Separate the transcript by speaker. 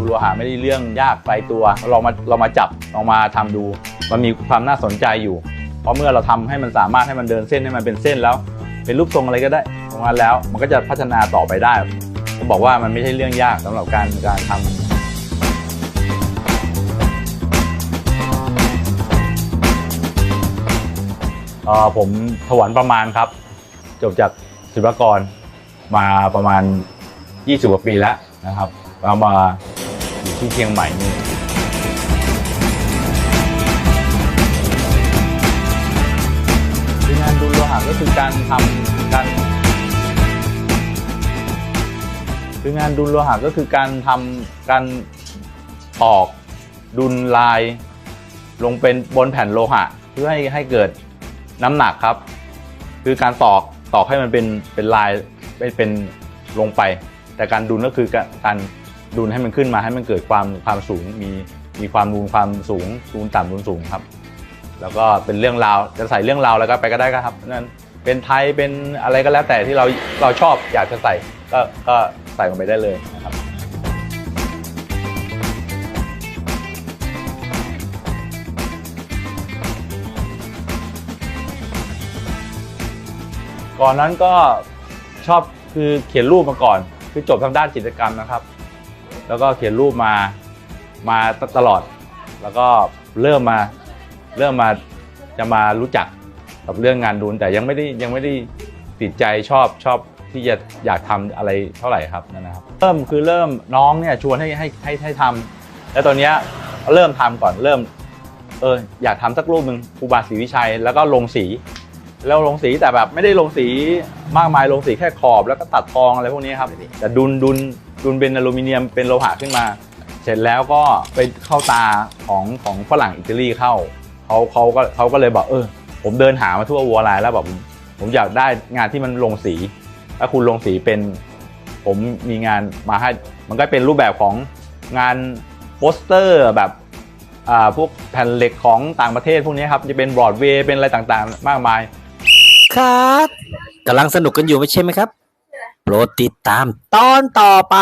Speaker 1: ดูโลหะไม่ได้เรื่องยากไกลตัวลองมาลองมาจับลองมาทำดู มันมีความน่าสนใจอยู่ เพราะเมื่อเราทำให้มันสามารถให้มันเดินเส้นให้มันเป็นเส้นแล้ว เป็นรูปทรงอะไรก็ได้ตรงนั้นแล้ว มันก็จะพัฒนาต่อไปได้ผมบอกว่ามันไม่ใช่เรื่องยากสำหรับการการทำเอ่อผมถวันประมาณครับ จบจากศิลปากรมาประมาณ 20 กว่าปีแล้วนะครับแล้วมา อยู่ที่เชียงใหม่นี่คืองานดุลโลหะก็คือการทำการคืองานดุลโลหะก็คือการทำการตอกดุลลาย ลงเป็นบนแผ่นโลหะ เพื่อให้ให้เกิดน้ำหนักครับ คือการตอกตอกให้มันเป็นเป็นลายเป็นเป็นลงไป แต่การดุลก็คือการ ดุลให้มันขึ้นมาให้มันเกิดความความสูง มีมีความนูนความสูงนูนต่ำนูนสูงครับ แล้วก็เป็นเรื่องราวจะใส่เรื่องราวแล้วก็ไปก็ได้ก็ครับนั่นเป็นไทยเป็นอะไรก็แล้วแต่ที่เราเราชอบอยากจะใส่ก็ก็ใส่ลงไปได้เลยนะครับก่อนนั้นก็ชอบคือเขียนรูปมาก่อน คือจบทางด้านจิตรกรรมนะครับ แล้วก็เขียนรูปมามาตลอด แล้วก็เริ่มมาเริ่มมาจะมารู้จักกับเรื่องงานดูนแต่ยังไม่ได้ยังไม่ได้ติดใจชอบชอบที่จะอยากทำอะไรเท่าไหร่ครับนั่นนะครับเริ่มคือเริ่มน้องเนี่ยชวนให้ให้ให้ให้ทำแล้วตอนเนี้ยเริ่มทำก่อนเริ่มเอออยากทำสักรูปหนึ่งครูบาศรีวิชัย แล้วก็ลงสี แล้วลงสีแต่แบบไม่ได้ลงสีมากมายลงสีแค่ขอบแล้วก็ตัดทองอะไรพวกนี้ครับแต่ดุนดุน ดุนเป็นอลูมิเนียมเป็นโลหะขึ้นมา เสร็จแล้วก็ไปเข้าตาของของฝรั่งอิตาลีเข้าเขาเขาก็เขาก็เลยบอกเออ ผมเดินหามาทั่ววัวลายแล้วแบบผมอยากได้งานที่มันลงสีถ้าคุณลงสีเป็นผมมีงานมาให้มันก็เป็นรูปแบบของงานโปสเตอร์แบบอ่าพวกแผ่นเหล็กของต่างประเทศพวกนี้ครับ จะเป็นบรอดเวย์เป็นอะไรต่างๆ มากมาย
Speaker 2: ครับกำลังสนุกกันอยู่ไม่ใช่ไหมครับ โปรดติดตามตอนต่อไป